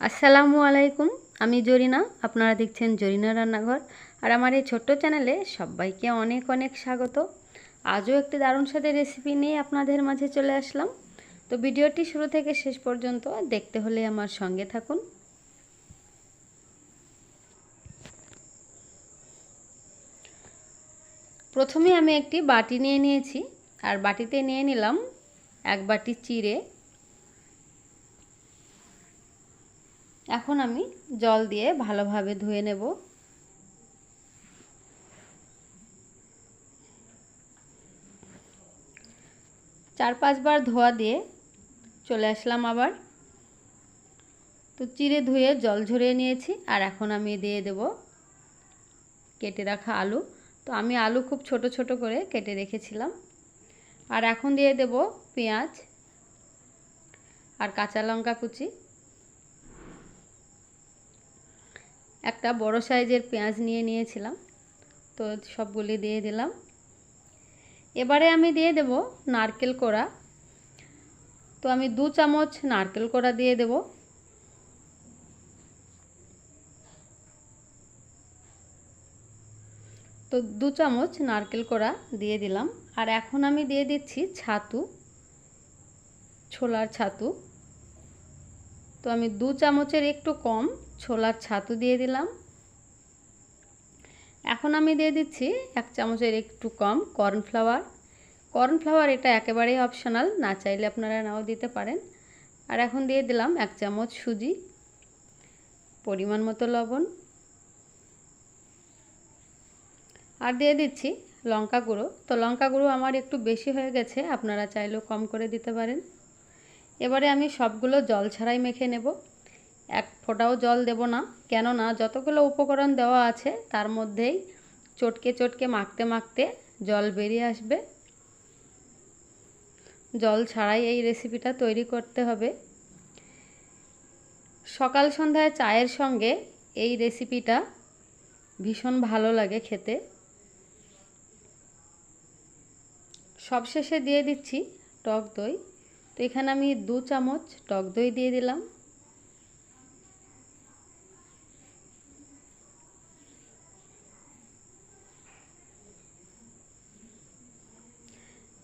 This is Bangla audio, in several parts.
আসসালামু আলাইকুম, আমি জরিনা, আপনারা দেখছেন জরিনা রান্নাঘর, আর আমার এই ছোট্ট চ্যানেলে সবাইকে অনেক অনেক স্বাগত। আজও একটি দারুণ স্বাদের রেসিপি নিয়ে আপনাদের মাঝে চলে আসলাম। তো ভিডিওটি শুরু থেকে শেষ পর্যন্ত দেখতে হলে আমার সঙ্গে থাকুন। প্রথমে আমি একটি বাটি নিয়ে নিয়েছি, আর বাটিতে নিয়ে নিলাম এক বাটি চিড়ে এখন আমি জল দিয়ে ভালোভাবে ধুয়ে নেব। চার পাঁচবার ধোয়া দিয়ে চলে আসলাম আবার। তো চিড়ে ধুয়ে জল ঝরিয়ে নিয়েছি আর এখন আমি দিয়ে দেব কেটে রাখা আলু। তো আমি আলু খুব ছোট ছোট করে কেটে রেখেছিলাম। আর এখন দিয়ে দেব পেঁয়াজ আর কাঁচা লঙ্কা কুচি। একটা বড় সাইজের পেঁয়াজ নিয়ে নিয়েছিলাম। তো সবগুলি দিয়ে দিলাম। এবারে আমি দিয়ে দেব নারকেল কোড়া। তো আমি দু চামচ নারকেল কোড়া দিয়ে দেব। তো দু চামচ নারকেল কোড়া দিয়ে দিলাম। আর এখন আমি দিয়ে দিচ্ছি ছাতু, ছোলার ছাতু। তো আমি দু চামচের একটু কম ছোলার ছাতু দিয়ে দিলাম। এখন আমি দিয়ে দিচ্ছি এক চামচের একটু কম কর্নফ্লাওয়ার। কর্নফ্লাওয়ার এটা একেবারেই অপশনাল, না চাইলে আপনারা নাও দিতে পারেন। আর এখন দিয়ে দিলাম এক চামচ সুজি, পরিমাণ মতো লবণ। আর দিয়ে দিচ্ছি লঙ্কা গুঁড়ো। তো লঙ্কা গুঁড়ো আমার একটু বেশি হয়ে গেছে, আপনারা চাইলেও কম করে দিতে পারেন। এবারে আমি সবগুলো জল ছাড়াই মেখে নেব। এক ফোঁটাও জল দেব না। কেননা যতগুলো উপকরণ দেওয়া আছে, তার মধ্যেই চটকে চটকে মাখতে মাখতে জল বেরিয়ে আসবে। জল ছাড়াই এই রেসিপিটা তৈরি করতে হবে। সকাল সন্ধ্যায় চায়ের সঙ্গে এই রেসিপিটা ভীষণ ভালো লাগে খেতে। সবশেষে দিয়ে দিচ্ছি টক দই। তো এখানে আমি দু চামচ টক দই দিয়ে দিলাম।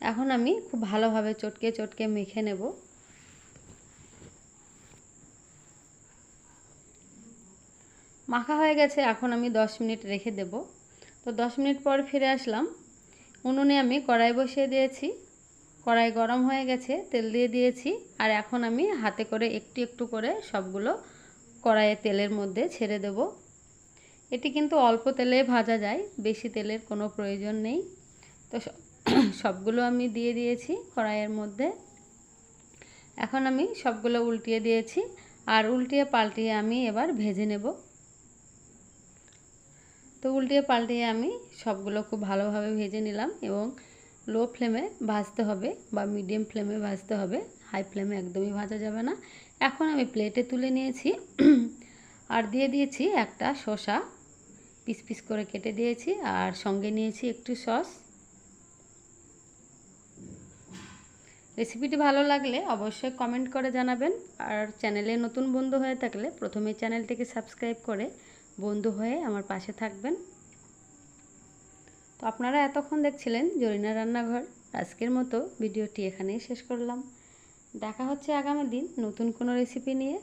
এখন আমি খুব ভালোভাবে চটকে চটকে মেখে নেব। মাখা হয়ে গেছে, এখন আমি দশ মিনিট রেখে দেব। তো দশ মিনিট পর ফিরে আসলাম। উনুনে আমি কড়াই বসিয়ে দিয়েছি। কড়াই গরম হয়ে গেছে, তেল দিয়ে দিয়েছি, আর এখন আমি হাতে করে একটু একটু করে সবগুলো কড়াইয়ে তেলের মধ্যে ছেড়ে দেব। এটি কিন্তু অল্প তেলে ভাজা যায়, বেশি তেলের কোনো প্রয়োজন নেই। তো সবগুলো আমি দিয়ে দিয়েছি কড়াইয়ের মধ্যে। এখন আমি সবগুলো উল্টিয়ে দিয়েছি আর উল্টিয়ে পাল্টিয়ে আমি এবার ভেজে নেব। তো উল্টিয়ে পাল্টিয়ে আমি সবগুলো খুব ভালোভাবে ভেজে নিলাম এবং লো ফ্লেমে ভাজতে হবে বা মিডিয়াম ফ্লেমে ভাজতে হবে। হাই ফ্লেমে একদমই ভাজা যাবে না। এখন আমি প্লেটে তুলে নিয়েছি। আর দিয়ে দিয়েছি একটা শসা। পিস পিস করে কেটে দিয়েছি। আর সঙ্গে নিয়েছি একটু সস। রেসিপিটি ভালো লাগলে অবশ্যই কমেন্ট করে জানাবেন। আর চ্যানেলে নতুন বন্ধু হয়ে থাকলে প্রথমে চ্যানেলটিকে সাবস্ক্রাইব করে বন্ধু হয়ে আমার পাশে থাকবেন। তো আপনারা এতক্ষণ দেখছিলেন জরিনা রান্নাঘর। আজকের মতো ভিডিওটি এখানেই শেষ করলাম। দেখা হচ্ছে আগামী দিন নতুন কোনো রেসিপি নিয়ে।